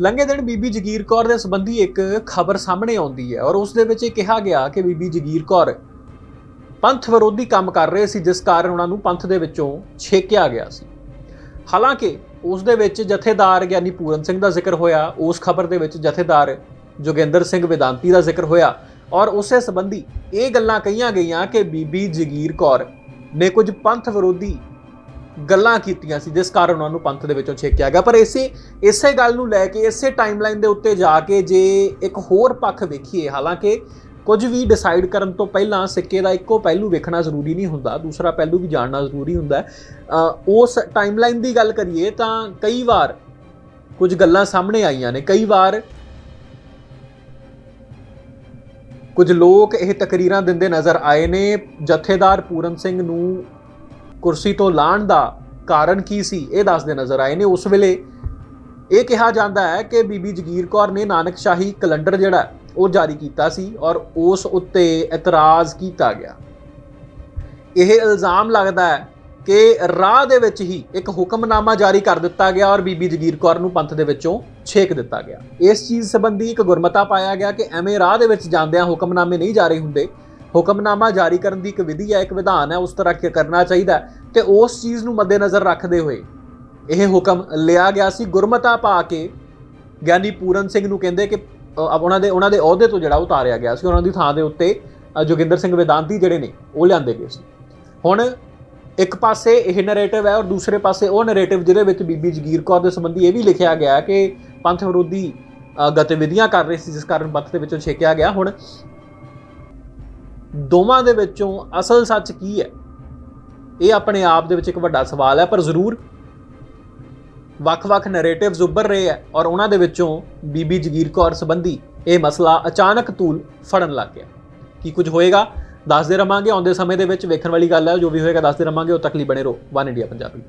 ਲੰਘੇ ਦਿਨ ਬੀਬੀ ਜਗੀਰ ਕੌਰ ਦੇ ਸੰਬੰਧੀ ਇੱਕ ਖਬਰ ਸਾਹਮਣੇ ਆਉਂਦੀ ਹੈ ਔਰ ਉਸ ਦੇ ਵਿੱਚ ਇਹ ਕਿਹਾ ਗਿਆ ਕਿ ਬੀਬੀ ਜਗੀਰ ਕੌਰ ਪੰਥ ਵਿਰੋਧੀ ਕੰਮ ਕਰ ਰਹੇ ਸੀ, ਜਿਸ ਕਾਰਨ ਉਹਨਾਂ ਨੂੰ ਪੰਥ ਦੇ ਵਿੱਚੋਂ ਛੇਕਿਆ ਗਿਆ ਸੀ। ਹਾਲਾਂਕਿ ਉਸ ਦੇ ਵਿੱਚ ਜਥੇਦਾਰ ਗਿਆਨੀ ਪੂਰਨ ਸਿੰਘ ਦਾ ਜ਼ਿਕਰ ਹੋਇਆ, ਉਸ ਖਬਰ ਦੇ ਵਿੱਚ ਜਥੇਦਾਰ ਜੋਗਿੰਦਰ ਸਿੰਘ ਵਿਦਾਂਤੀ ਦਾ ਜ਼ਿਕਰ ਹੋਇਆ ਔਰ ਉਸੇ ਸੰਬੰਧੀ ਇਹ ਗੱਲਾਂ ਕਹੀਆਂ ਗਈਆਂ ਕਿ ਬੀਬੀ ਜਗੀਰ ਕੌਰ ਨੇ ਕੁਝ ਪੰਥ ਵਿਰੋਧੀ ਗੱਲਾਂ ਕੀਤੀਆਂ ਸੀ, ਜਿਸ ਕਾਰਨ ਉਹਨਾਂ ਨੂੰ ਪੰਥ ਦੇ ਵਿੱਚੋਂ ਛੇਕਿਆ ਗਿਆ। ਪਰ ਇਸੇ ਇਸੇ ਗੱਲ ਨੂੰ ਲੈ ਕੇ, ਇਸੇ ਟਾਈਮਲਾਈਨ ਦੇ ਉੱਤੇ ਜਾ ਕੇ ਜੇ ਇੱਕ ਹੋਰ ਪੱਖ ਵੇਖੀਏ, ਹਾਲਾਂਕਿ ਕੁਝ ਵੀ ਡਿਸਾਈਡ ਕਰਨ ਤੋਂ ਪਹਿਲਾਂ ਸਿੱਕੇ ਦਾ ਇੱਕੋ ਪਹਿਲੂ ਵੇਖਣਾ ਜ਼ਰੂਰੀ ਨਹੀਂ ਹੁੰਦਾ, ਦੂਸਰਾ ਪਹਿਲੂ ਵੀ ਜਾਣਨਾ ਜ਼ਰੂਰੀ ਹੁੰਦਾ ਹੈ। ਉਸ ਟਾਈਮਲਾਈਨ ਦੀ ਗੱਲ ਕਰੀਏ ਤਾਂ ਕਈ ਵਾਰ ਕੁਝ ਗੱਲਾਂ ਸਾਹਮਣੇ ਆਈਆਂ ਨੇ, ਕਈ ਵਾਰ ਕੁਝ ਲੋਕ ਇਹ ਤਕਰੀਰਾਂ ਦਿੰਦੇ ਨਜ਼ਰ ਆਏ ਨੇ। ਜਥੇਦਾਰ ਪੂਰਨ ਸਿੰਘ ਨੂੰ ਕੁਰਸੀ ਤੋਂ ਲਾਣ ਦਾ ਕਾਰਨ ਕੀ ਸੀ, ਇਹ ਦੱਸਦੇ ਨਜ਼ਰ ਆਏ ਨੇ। ਉਸ ਵੇਲੇ ਇਹ ਕਿਹਾ ਜਾਂਦਾ ਹੈ ਕਿ ਬੀਬੀ ਜਗੀਰ ਕੌਰ ਨੇ ਨਾਨਕਸ਼ਾਹੀ ਕੈਲੰਡਰ ਜਿਹੜਾ ਉਹ ਜਾਰੀ ਕੀਤਾ ਸੀ ਔਰ ਉਸ ਉੱਤੇ ਇਤਰਾਜ਼ ਕੀਤਾ ਗਿਆ। ਇਹ ਇਲਜ਼ਾਮ ਲੱਗਦਾ ਹੈ ਕਿ ਰਾਹ ਦੇ ਵਿੱਚ ਹੀ ਇੱਕ ਹੁਕਮਨਾਮਾ ਜਾਰੀ ਕਰ ਦਿੱਤਾ ਗਿਆ ਔਰ ਬੀਬੀ ਜਗੀਰ ਕੌਰ ਨੂੰ ਪੰਥ ਦੇ ਵਿੱਚੋਂ ਛੇਕ ਦਿੱਤਾ ਗਿਆ। ਇਸ ਚੀਜ਼ ਸੰਬੰਧੀ ਇੱਕ ਗੁਰਮਤਾ ਪਾਇਆ ਗਿਆ ਕਿ ਐਵੇਂ ਰਾਹ ਦੇ ਵਿੱਚ ਜਾਂਦਿਆਂ ਹੁਕਮਨਾਮੇ ਨਹੀਂ ਜਾਰੀ ਹੁੰਦੇ। ਹੁਕਮਨਾਮਾ ਜਾਰੀ ਕਰਨ ਦੀ ਇੱਕ ਵਿਧੀ ਹੈ, ਇੱਕ ਵਿਧਾਨ ਹੈ, ਉਸ ਤਰ੍ਹਾਂ ਕਿ ਕਰਨਾ ਚਾਹੀਦਾ ਹੈ ਤੇ ਉਸ ਚੀਜ਼ ਨੂੰ ਮੱਦੇਨਜ਼ਰ ਰੱਖਦੇ ਹੋਏ ਇਹ ਹੁਕਮ ਲਿਆ ਗਿਆ ਸੀ। ਗੁਰਮਤਾ ਪਾ ਕੇ ਗਿਆਨੀ ਪੂਰਨ ਸਿੰਘ ਨੂੰ ਕਹਿੰਦੇ ਕਿ ਉਹਨਾਂ ਦੇ ਉਹਨਾਂ ਦੇ ਅਹੁਦੇ ਤੋਂ ਜਿਹੜਾ ਉਤਾਰਿਆ ਗਿਆ ਸੀ। ਉਹਨਾਂ ਦੀ ਥਾਂ ਦੇ ਉੱਤੇ ਜੋਗਿੰਦਰ ਸਿੰਘ ਵਿਦਾਂਤੀ ਜਿਹੜੇ ਨੇ, ਉਹ ਲਿਆਂਦੇ ਗਏ ਸੀ। ਹੁਣ ਇੱਕ ਪਾਸੇ ਇਹ ਨੈਰੇਟਿਵ ਹੈ ਔਰ ਦੂਸਰੇ ਪਾਸੇ ਉਹ ਨੈਰੇਟਿਵ ਜਿਹਦੇ ਵਿੱਚ ਬੀਬੀ ਜਗੀਰ ਕੌਰ ਦੇ ਸੰਬੰਧੀ ਇਹ ਵੀ ਲਿਖਿਆ ਗਿਆ ਕਿ ਪੰਥ ਵਿਰੋਧੀ ਗਤੀਵਿਧੀਆਂ ਕਰ ਰਹੇ ਸੀ, ਜਿਸ ਕਾਰਨ ਪੰਥ ਦੇ ਵਿੱਚੋਂ ਛੇਕਿਆ ਗਿਆ। ਹੁਣ ਦੋਵਾਂ ਦੇ ਵਿੱਚੋਂ ਅਸਲ ਸੱਚ ਕੀ ਹੈ? ਇਹ ਆਪਣੇ ਆਪ ਦੇ ਵਿੱਚ ਇੱਕ ਵੱਡਾ ਸਵਾਲ ਹੈ, ਪਰ ਜ਼ਰੂਰ ਵੱਖ-ਵੱਖ ਨੈਰੇਟਿਵਸ ਉੱਭਰ ਰਹੇ ਹੈ ਔਰ ਉਹਨਾਂ ਦੇ ਵਿੱਚੋਂ ਬੀਬੀ ਜਗੀਰ ਕੌਰ ਸੰਬੰਧੀ ਇਹ ਮਸਲਾ ਅਚਾਨਕ ਤੂਲ ਫੜਨ ਲੱਗ ਗਿਆ। ਕੀ ਕੁਝ ਹੋਏਗਾ? ਦੱਸਦੇ ਰਵਾਂਗੇ, ਆਉਂਦੇ ਸਮੇਂ ਦੇ ਵਿੱਚ ਵੇਖਣ ਵਾਲੀ ਗੱਲ ਹੈ, ਜੋ ਵੀ ਹੋਏਗਾ ਦੱਸਦੇ ਰਵਾਂਗੇ, ਉਹ ਤੱਕ ਲਈ ਬਣੇ ਰਹੋ, ਵਨ ਇੰਡੀਆ ਪੰਜਾਬੀ।